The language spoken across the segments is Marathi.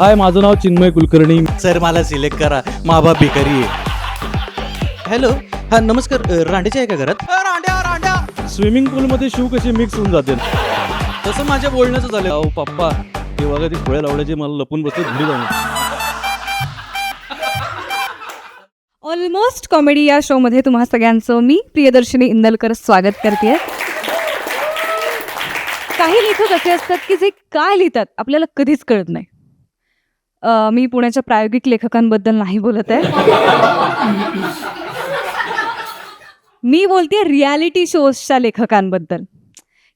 हाय माझं नाव चिन्मय कुलकर्णी. सर मला सिलेक्ट करा. माबा भिकारी हॅलो हा नमस्कार रांडेचे आहे का घरात? अ, रांड्या रांड्या. स्विमिंग पूलमध्ये शू कसे मिक्स होऊन जाते? तसं माझ्या बोलण्याचं झालं. अहो पप्पा ते बघा ती फळे लावल्याचे मला लपून बसते घरी जाऊन ऑलमोस्ट कॉमेडी या शोमध्ये तुम्हा सगळ्यांचं मी प्रियदर्शिनी इंदलकर स्वागत करते काही लेखक असे असतात की जे काय लिहितात आपल्याला कधीच कळत नाही. मी पुण्याच्या प्रायोगिक लेखकांबद्दल नाही बोलत आहे. मी बोलते रियालिटी शोजच्या लेखकांबद्दल.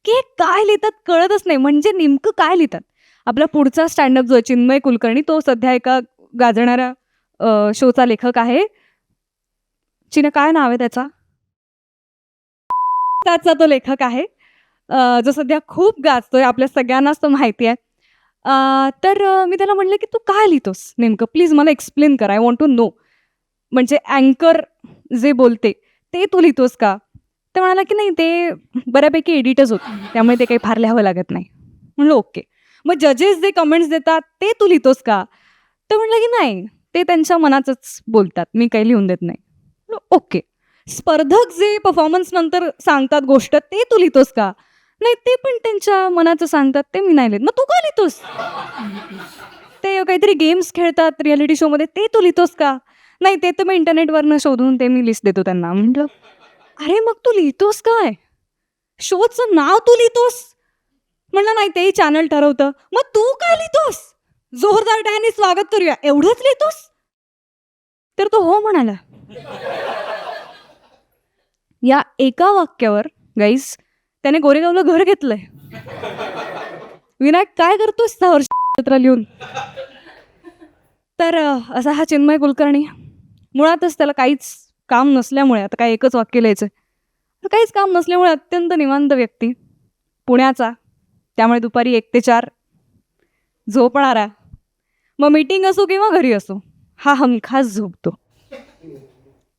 की हे काय लिहितात कळतच नाही. म्हणजे नेमकं काय लिहितात? आपला पुढचा स्टँडअप जो आहे चिन्मय कुलकर्णी तो सध्या एका गाजणाऱ्या अ, शोचा लेखक आहे. चिने काय नाव आहे त्याचा? त्याचा तो लेखक आहे. अ, जो सध्या खूप गाजतोय. आपल्या सगळ्यांनाच तो माहिती आहे. अ, तर अ, मी त्याला म्हणलं की तू काय लिहितोस नेमकं? प्लीज मला एक्सप्लेन कर. आय वॉन्ट टू नो म्हणजे अँकर जे बोलते ते तू लिहितोस का? तर म्हणाला की नाही ते बऱ्यापैकी एडिटच होते. त्यामुळे ते काही फार लिहावं लागत नाही. म्हणलं ओके. मग जजेस जे कमेंट्स देतात ते तू लिहितोस का? तर म्हणलं की नाही ते त्यांच्या मनाचंच बोलतात. मी काही लिहून देत नाही. म्हणलं, ओके. स्पर्धक जे परफॉर्मन्स नंतर सांगतात गोष्ट ते तू लिहितोस का? नाही ते पण त्यांच्या मनाचं सांगतात ते मी नाही लिहित. मग तू का लिहितोस? ते काहीतरी गेम्स खेळतात रियालिटी शोमध्ये ते तू लिहितोस का? नाही ते तर मी इंटरनेटवरनं शोधून ते मी लिस्ट देतो त्यांना. म्हटलं अरे मग तू लिहितोस काय? शोचं नाव तू लिहितोस? म्हणलं नाही तेही चॅनल ठरवतं. मग तू काय लिहितोस? जोरदार टाने स्वागत करूया. एवढंच लिहितोस? तर तो हो म्हणाला. या एका वाक्यावर गाईस त्याने गोरेगावला घर घेतलंय. विनायक काय करतोस सहा वर्ष पत्र लिहून? तर असा हा चिन्मय कुलकर्णी. मुळातच त्याला काहीच काम नसल्यामुळे आता काय एकच वाक्य लिहायचं तर काहीच काम नसल्यामुळे अत्यंत निवांत व्यक्ती. पुण्याचा. त्यामुळे दुपारी एक ते चार. झोपणारा. मग मीटिंग असो किंवा घरी असो हा हमखास झोपतो.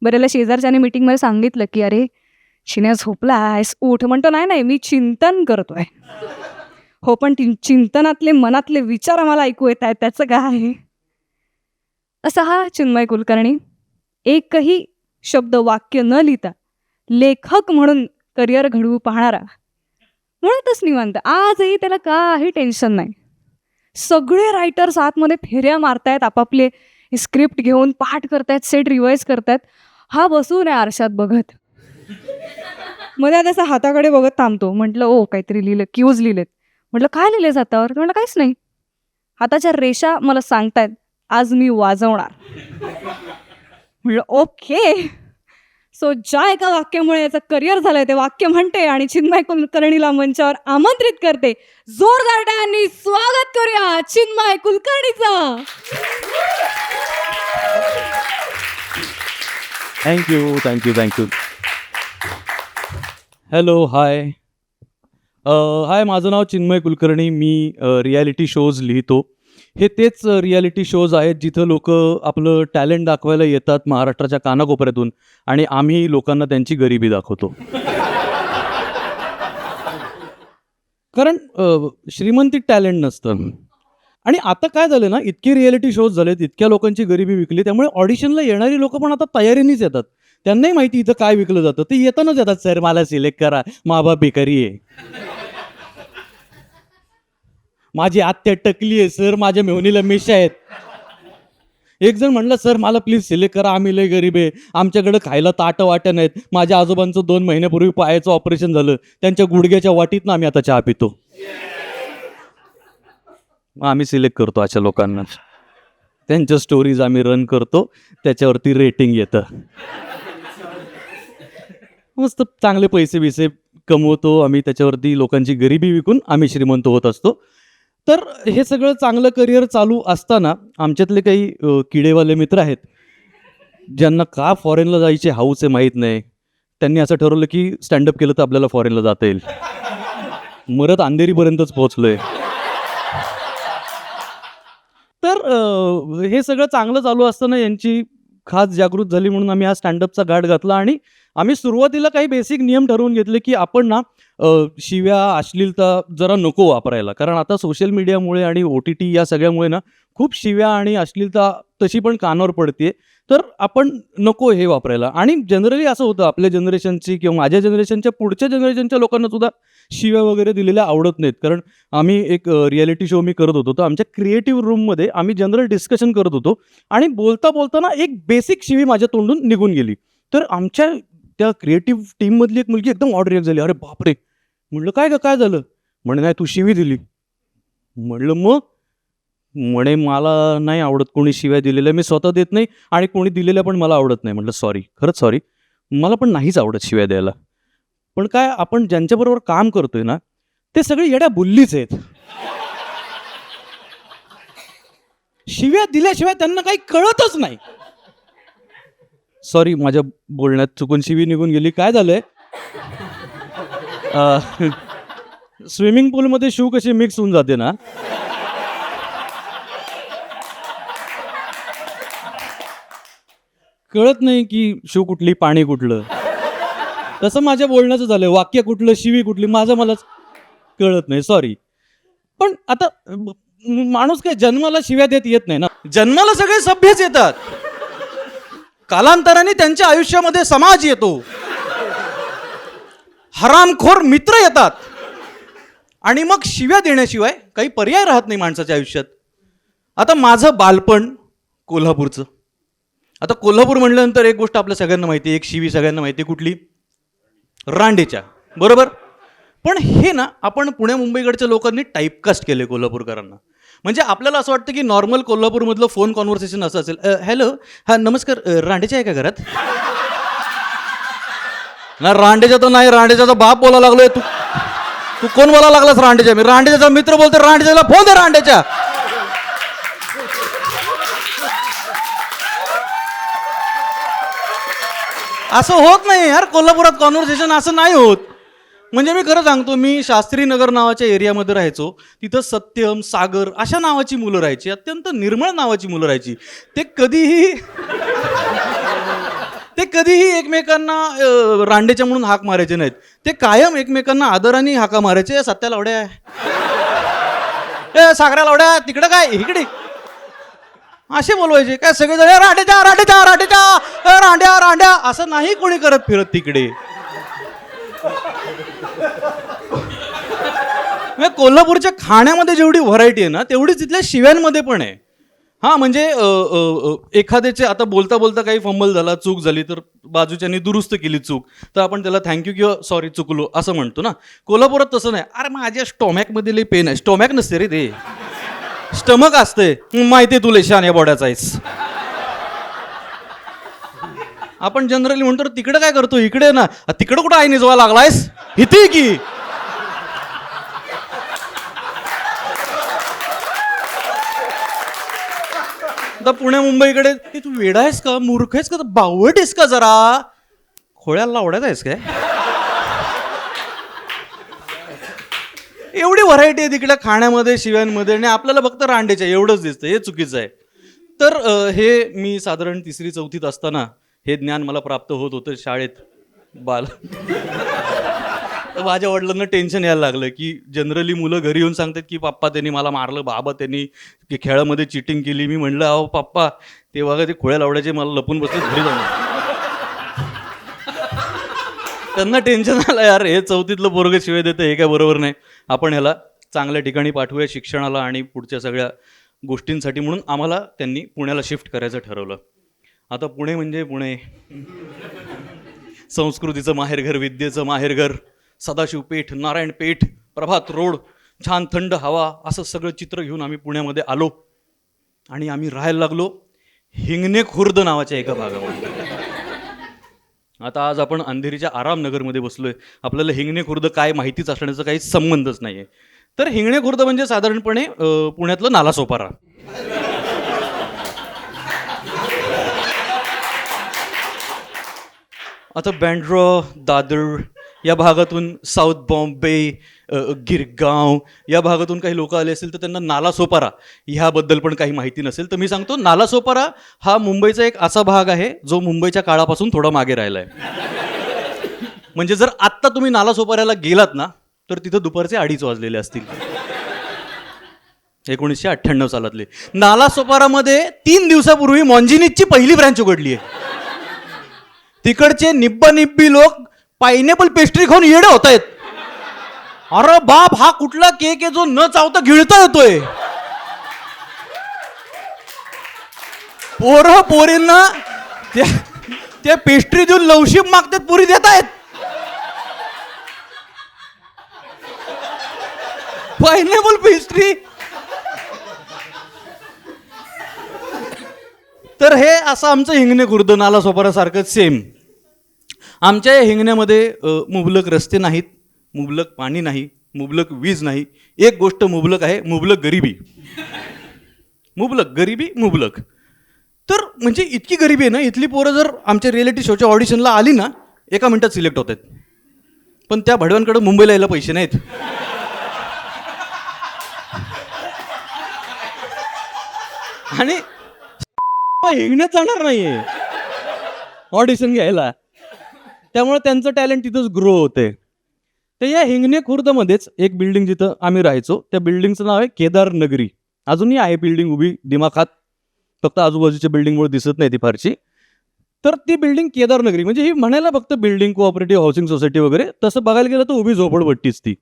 बरेला शेजारच्याने मीटिंगमध्ये सांगितलं की अरे शिन्या झोपला आहेस उठ म्हणतो नाही नाही मी चिंतन करतोय. हो पण चिंतनातले मनातले विचार आम्हाला ऐकू येत आहेत त्याचं काय आहे? असा हा चिन्मय कुलकर्णी. एकही शब्द वाक्य न लिहिता लेखक म्हणून करिअर घडवू पाहणारा. म्हणतच निवांत. आजही त्याला काही टेन्शन नाही. सगळे रायटर्स आतमध्ये फेऱ्या मारतायत आपापले स्क्रिप्ट घेऊन पाठ करतायत सेट रिवाईज करतायत. हा बसून आहे आरशात बघत. मध्ये आता असं हाताकडे बघत थांबतो. म्हटलं ओ काहीतरी लिहिलं क्यूज लिहिलेत. म्हटलं काय लिहिले हातावर म्हटलं काहीच नाही. हाताच्या रेषा मला सांगतायत. आज मी वाजवणार. म्हटलं ओके. सो ज्या एका वाक्यामुळे याचं करिअर झालंय ते वाक्य म्हणते आणि चिन्मय कुलकर्णीला मंचावर आमंत्रित करते. जोरदार टाळ्यांनी स्वागत करूया Chinmay कुलकर्णीचा. Thank you thank you thank you hello hi hi माझं नाव चिन्मय कुलकर्णी. मी uh, रियालिटी शोज लिहितो. हे तेच uh, रियालिटी शोज आहेत जिथं लोक आपलं टॅलेंट दाखवायला येतात महाराष्ट्राच्या कानाकोपऱ्यातून आणि आम्ही लोकांना त्यांची गरिबी दाखवतो. कारण uh, श्रीमंती श्रीमंतीत टॅलेंट नसतं. आणि आता काय झालं ना इतके रियालिटी शोज झालेत इतक्या लोकांची गरिबी विकली त्यामुळे ऑडिशनला येणारी लोक पण आता तयारीनेच येतात. त्यांनाही माहिती इथं काय विकलं जातं ते येतानाच येतात सर मला सिलेक्ट करा माबा बेकारी आहे. माझी आत्या टकली आहे सर माझ्या मेहनीला मिशा आहेत. एक जण म्हणलं सर मला प्लीज सिलेक्ट करा आम्ही लय गरीब आहे आमच्याकडे खायला ताटं वाटं नाहीत माझ्या आजोबांचं दोन महिन्यापूर्वी पायाचं ऑपरेशन झालं त्यांच्या गुडघ्याच्या वाटीतनं आम्ही आता चहा पितो. मग आम्ही सिलेक्ट करतो अशा लोकांना. त्यांच्या स्टोरीज आम्ही रन करतो त्याच्यावरती रेटिंग येतं. मस्त चांगले पैसे बिसे कमवतो आम्ही त्याच्यावरती लोकांची गरिबी विकून आम्ही श्रीमंत होत असतो. तर हे सगळं चांगलं करिअर चालू असताना आमच्यातले काही किडेवाले मित्र आहेत ज्यांना का फॉरेनला जायचे हाऊस आहे माहीत नाही. त्यांनी असं ठरवलं की स्टँडअप केलं तर आपल्याला फॉरेनला जाता येईल. मरत अंधेरीपर्यंतच पोहोचलोय. तर हे सगळं चांगलं चालू असताना यांची खास जागृत झाली म्हणून आम्ही हा स्टँडअपचा गाठ घातला आणि आम्ही सुरुवातीला काही बेसिक नियम ठरवून घेतले की आपण ना शिव्या अश्लीलता जरा नको वापरायला. कारण आता सोशल मीडियामुळे आणि ओ टी टी या सगळ्यामुळे ना खूप शिव्या आणि अश्लीलता तशी पण कानावर पडते तर आपण नको हे वापरायला. आणि जनरली असं होतं आपल्या जनरेशनची किंवा माझ्या जनरेशनच्या पुढच्या जनरेशनच्या लोकांना सुद्धा शिव्या वगैरे दिलेल्या आवडत नाहीत. कारण आम्ही एक रियालिटी शो मी करत होतो. तर आमच्या क्रिएटिव्ह रूममध्ये आम्ही जनरल डिस्कशन करत होतो. आणि बोलता बोलताना एक बेसिक शिवी माझ्या तोंडून निघून गेली. तर आमच्या त्या क्रिएटिव्ह टीममधली एक मुलगी एकदम ऑड रिॲक्ट झाली. अरे बापरे! म्हणलं काय ग काय झालं? म्हणे नाही तू शिवी दिली. म्हणलं मग? म्हणे मला नाही आवडत कोणी शिव्या दिलेल्या मी स्वतः देत नाही आणि कोणी दिलेल्या पण मला आवडत नाही. म्हटलं सॉरी खरंच सॉरी. मला पण नाहीच आवडत शिव्या द्यायला. पण काय आपण ज्यांच्याबरोबर काम करतोय ना ते सगळे येड्या बुल्लीच आहेत. शिव्या दिल्याशिवाय त्यांना काही कळतच नाही. सॉरी माझ्या बोलण्यात चुकून शिवी निघून गेली. काय झालंय? स्विमिंग पूलमध्ये शू कशी मिक्स होऊन जाते ना? कळत नाही की शू कुठली पाणी कुठलं. तसं माझ्या बोलण्याचं झालं वाक्य कुठलं शिवी कुठली माझं मलाच कळत नाही. सॉरी पण आता माणूस काय जन्माला शिव्या देत येत नाही ना? जन्माला सगळे सभ्यच येतात. कालांतराने त्यांच्या आयुष्यामध्ये समाज येतो. हरामखोर मित्र येतात. आणि मग शिव्या देण्याशिवाय काही पर्याय राहत नाही माणसाच्या आयुष्यात. आता माझं बालपण कोल्हापूरचं. आता कोल्हापूर म्हटल्यानंतर एक गोष्ट आपल्या सगळ्यांना माहिती आहे एक शिवी सगळ्यांना माहिती आहे कुठली? रांडेच्या. बरोबर? पण हे ना आपण पुण्या मुंबईकडच्या लोकांनी टाईपकास्ट केले कोल्हापूरकरांना. म्हणजे आपल्याला असं वाटतं की नॉर्मल कोल्हापूरमधलं फोन कॉन्व्हर्सेशन असं असेल. हॅलो हा नमस्कार. रांडेच्या आहे का घरात? नाही रांडेच्या तर नाही रांडेचा बाप बोला लागलोय. तू तू कोण बोला लागलास रांडेच्या मी रांडेचा मित्र बोलतो रांडेच्याला फोन दे रांडेच्या असं होत नाही यार कोल्हापुरात कॉन्व्हर्सेशन असं नाही होत. म्हणजे मी खरं सांगतो मी शास्त्री नगर नावाच्या एरियामध्ये राहायचो. तिथं सत्यम सागर अशा नावाची मुलं राहायची अत्यंत निर्मळ नावाची मुलं राहायची. ते कधीही ते कधीही एकमेकांना रांडेच्या म्हणून हाक मारायचे नाहीत. ते कायम एकमेकांना आदराने हाका मारायचे सत्या लावड्या ए सागऱ्या लावड्या तिकडं काय? इकडे. असे बोलवायचे. काय सगळेजण रांडेच्या रांडेच्या रांडेच्या रांड्या रांड्या. असं नाही कोणी करत फिरत तिकडे. कोल्हापूरच्या खाण्यामध्ये जेवढी व्हरायटी आहे ना तेवढीच तिथल्या शिव्यांमध्ये पण आहे. हां म्हणजे एखाद्याचे आता बोलता बोलता काही फंबल झाला चूक झाली तर बाजूच्यांनी दुरुस्त केली चूक. तर आपण त्याला थँक्यू किंवा सॉरी चुकलो असं म्हणतो ना. कोल्हापुरात तसं नाही. अरे माझ्या स्टोमॅकमध्ये लई पेन आहे. स्टोमॅक नसते रे ते. स्टमक असते माहिती तुला शान या बॉड्याचा आहेस. आपण जनरली म्हणतो तिकडे काय करतो? इकडे ना. तिकडे कुठं आईने निजवा लागलायस? इथे की. आता पुणे मुंबईकडे ते तू वेडा आहेस का? मूर्ख आहेस का? बावट आहेस का जरा? खोळ्याला लावड्यात आहेस काय? एवढी व्हरायटी आहे तिकडे खाण्यामध्ये शिव्यांमध्ये आणि आपल्याला फक्त रांडेच्या एवढंच दिसतं हे चुकीचं आहे. तर अ, हे मी साधारण तिसरी चौथीत असताना हे ज्ञान मला प्राप्त होत होतं शाळेत. बाल तर माझ्या वडिलांना टेन्शन यायला लागलं की जनरली मुलं घरी येऊन सांगतात की पप्पा त्यांनी मला मारलं बाबा त्यांनी की खेळामध्ये चिटिंग केली. मी म्हणलं अहो पप्पा ते बघा ते खोळ्या लावड्याचे मला लपून बसले घरी जाऊन त्यांना टेन्शन आलं यार हे चौथीतलं पोरगं शिवाय देतं हे काय बरोबर नाही. आपण ह्याला चांगल्या ठिकाणी पाठवूया शिक्षणाला आणि पुढच्या सगळ्या गोष्टींसाठी म्हणून आम्हाला त्यांनी पुण्याला शिफ्ट करायचं ठरवलं. आता पुणे म्हणजे पुणे. संस्कृतीचं माहेरघर विद्येचं माहेरघर. सदाशिव पेठ प्रभात रोड छान थंड हवा असं सगळं चित्र घेऊन आम्ही पुण्यामध्ये आलो. आणि आम्ही राहायला लागलो हिंगणे खुर्द नावाच्या एका भागामध्ये. आता आज आपण अंधेरीच्या आरामनगरमध्ये बसलो आहे आपल्याला हिंगणे खुर्द काय माहितीच असण्याचा काही संबंधच नाही आहे तर हिंगणे खुर्द म्हणजे साधारणपणे पुण्यातलं नालासोपारा. आता बँड्रॉ दादर या भागातून साऊथ बॉम्बे गिरगाव या भागातून काही लोक आले असतील तर त्यांना नालासोपारा ह्याबद्दल पण काही माहिती नसेल. तर मी सांगतो नालासोपारा हा मुंबईचा एक असा भाग आहे जो मुंबईच्या काळापासून थोडा मागे राहिला आहे म्हणजे जर आत्ता तुम्ही नालासोपाऱ्याला गेलात ना तर तिथं दुपारचे अडीच वाजलेले असतील. एकोणीसशे अठ्ठ्याण्णव सालातले. नालासोपारामध्ये तीन दिवसापूर्वी मॉन्जिनीची पहिली ब्रँच उघडली आहे तिकडचे निब्बा निब्बी लोक पायनॅपल पेस्ट्री खाऊन येडे होत आहेत अरे बाप हा कुठला केक आहे जो न चावता गिळता येतोय? पोरं पोरींना त्या त्या पेस्ट्री देऊन लवशीप मागतात पुरी देत आहेत पायनॅपल पेस्ट्री. तर हे असं आमचं हिंगणे खुर्द नाला सोपारासारखं सेम आमच्या या हिंगण्यामध्ये मुबलक रस्ते नाहीत मुबलक पाणी नाही मुबलक वीज नाही. एक गोष्ट मुबलक आहे मुबलक गरिबी. मुबलक गरिबी मुबलक. तर म्हणजे इतकी गरिबी आहे ना इथली पोरं जर आमच्या रिॲलिटी शोच्या ऑडिशनला आली ना एका मिनटात सिलेक्ट होत आहेत पण त्या भडव्यांकडे मुंबईला यायला पैसे नाहीत. आणि हिंगण्यात जाणार नाहीये. ऑडिशन घ्यायला. त्यामुळे त्यांचं टॅलेंट तिथंच ग्रो होते. तर या हिंगणे खुर्दमध्येच एक बिल्डिंग जिथं आम्ही राहायचो त्या बिल्डिंगचं नाव आहे केदार नगरी. अजूनही आहे बिल्डिंग उभी दिमाखात. फक्त आजूबाजूच्या बिल्डिंगमुळे दिसत नाही ती फारशी. तर ती बिल्डिंग केदार नगरी म्हणजे ही म्हणायला फक्त बिल्डिंग कोऑपरेटिव्ह हाऊसिंग सोसायटी वगैरे तसं बघायला गेलं तर उभी झोपडपट्टीच ती.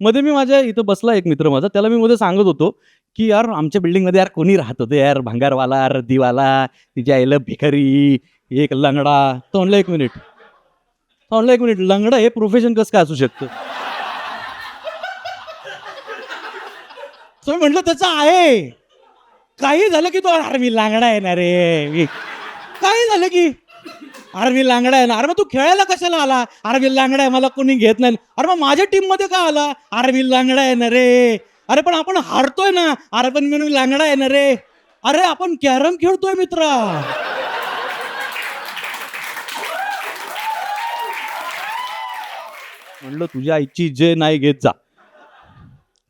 मध्ये मी माझ्या इथं बसला एक मित्र माझा त्याला मी मध्ये सांगत होतो की यार आमच्या बिल्डिंगमध्ये यार कोणी राहत होतं यार भंगारवाला रद्दीवाला तिच्या आईला भिकारी एक लंगडा. तो म्हणलं एक मिनिट म्हणलं एक मिनिट. लंगडा हे प्रोफेशन कसं काय असू शकतं? तुम्ही म्हटलं त्याचं आहे. काही झालं की तो अरे मी लांगडा आहे ना रे. काही झालं की अरे मी लांगडा आहे ना. अरे मग तू खेळायला कशाला आला? अरे मी लांगडा आहे मला कोणी घेत नाही. अरे मग माझ्या टीममध्ये का आला? अरे मी लांगडा आहे ना रे. अरे पण आपण हारतोय ना. अरे पण मी लांगडा आहे ना रे. अरे आपण कॅरम खेळतोय मित्रा. म्हणलं तुझ्या आईची जे नाही घेत जा.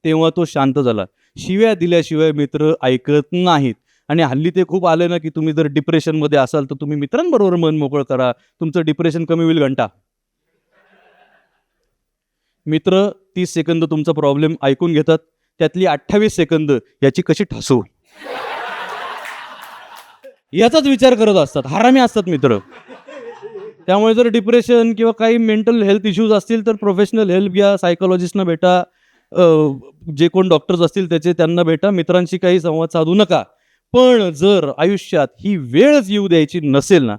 तेव्हा तो शांत झाला. शिव्या दिल्याशिवाय मित्र ऐकत नाहीत. आणि हल्ली ते खूप आले ना की तुम्ही जर डिप्रेशनमध्ये असाल तर तुम्ही मित्रांबरोबर मन मोकळं करा. तुमचं डिप्रेशन कमी होईल घंटा. मित्र तीस सेकंद तुमचा प्रॉब्लेम ऐकून घेतात. त्यातली अठ्ठावीस सेकंद याची कशी ठसू? याचाच विचार करत असतात. हरामी असतात मित्र. त्यामुळे जर डिप्रेशन किंवा काही मेंटल हेल्थ इश्यूज असतील तर प्रोफेशनल हेल्प घ्या सायकोलॉजिस्टना भेटा जे कोण डॉक्टर्स असतील त्याचे त्यांना भेटा मित्रांशी काही संवाद साधू नका. पण जर आयुष्यात ही वेळच येऊ द्यायची नसेल ना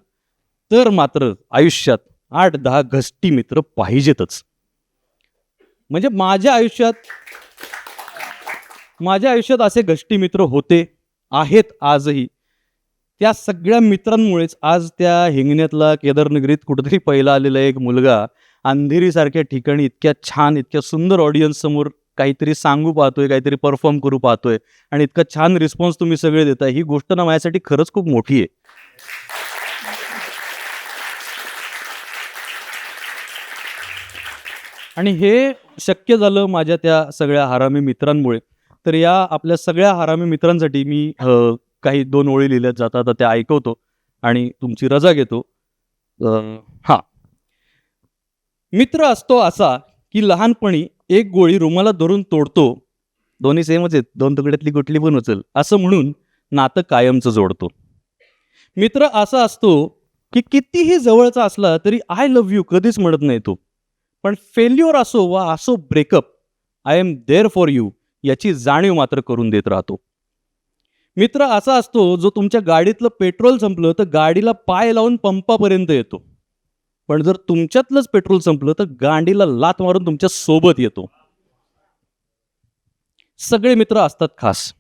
तर मात्र आयुष्यात आठ दहा घष्टी मित्र पाहिजेतच. म्हणजे माझ्या आयुष्यात माझ्या आयुष्यात असे घष्टी मित्र होते आहेत आजही. त्या सगळ्या मित्रांमुळेच आज त्या हिंगण्यातला केदारनगरीत कुठेतरी पहिला आलेला एक मुलगा अंधेरीसारख्या ठिकाणी इतक्या छान इतक्या सुंदर ऑडियन्स समोर काहीतरी सांगू पाहतोय काहीतरी परफॉर्म करू पाहतोय आणि इतका छान रिस्पॉन्स तुम्ही सगळे देताय. ही गोष्ट ना माझ्यासाठी खरंच खूप मोठी आहे. आणि हे शक्य झालं माझ्या त्या सगळ्या हरामी मित्रांमुळे. तर या आपल्या सगळ्या हरामी मित्रांसाठी मी काही दोन ओळी लिहिल्या जातात त्या ऐकवतो आणि तुमची रजा घेतो. हा. मित्र असतो असा की लहानपणी एक गोळी रुमाला धरून तोडतो. दोन्ही सेमच आहेत दोन तुकड्यातली कुठली पण उचल असं म्हणून नातं कायमचं जोडतो. मित्र असा असतो की कितीही जवळचा असला तरी आय लव्ह यू कधीच म्हणत नाही तो. पण फेल्युअर असो वा असो breakup I am there for you याची जाणीव मात्र करून देत राहतो. मित्र असा असतो जो तुमच्या गाडीतलं पेट्रोल संपलं तर गाडीला पाय लावून पंपापर्यंत येतो. पण जर तुमच्यातलंच पेट्रोल संपलं तर गाडीला लात मारून तुमच्यासोबत येतो. सगळे मित्र असतात खास.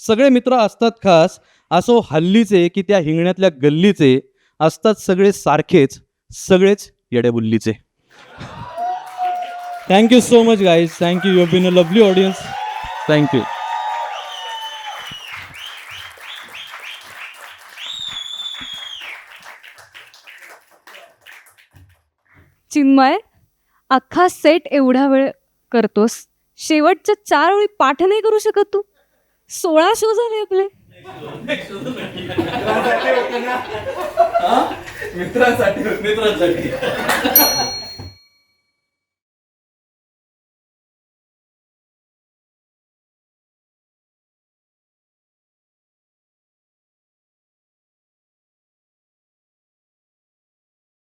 सगळे मित्र असतात खास. असो हल्लीचे की त्या हिंगण्यातल्या गल्लीचे असतात सगळे सारखेच सगळेच येड्याबुल्लीचे thank you so much guys thank you you been a lovely audience thank you Chinmay अख्खा सेट एवढा वेळ करतोस. शेवटच्या चार वेळी पाठ नाही करू शकत तू. सोळा शो झाले आपले. मित्रांसाठी मित्रांसाठी.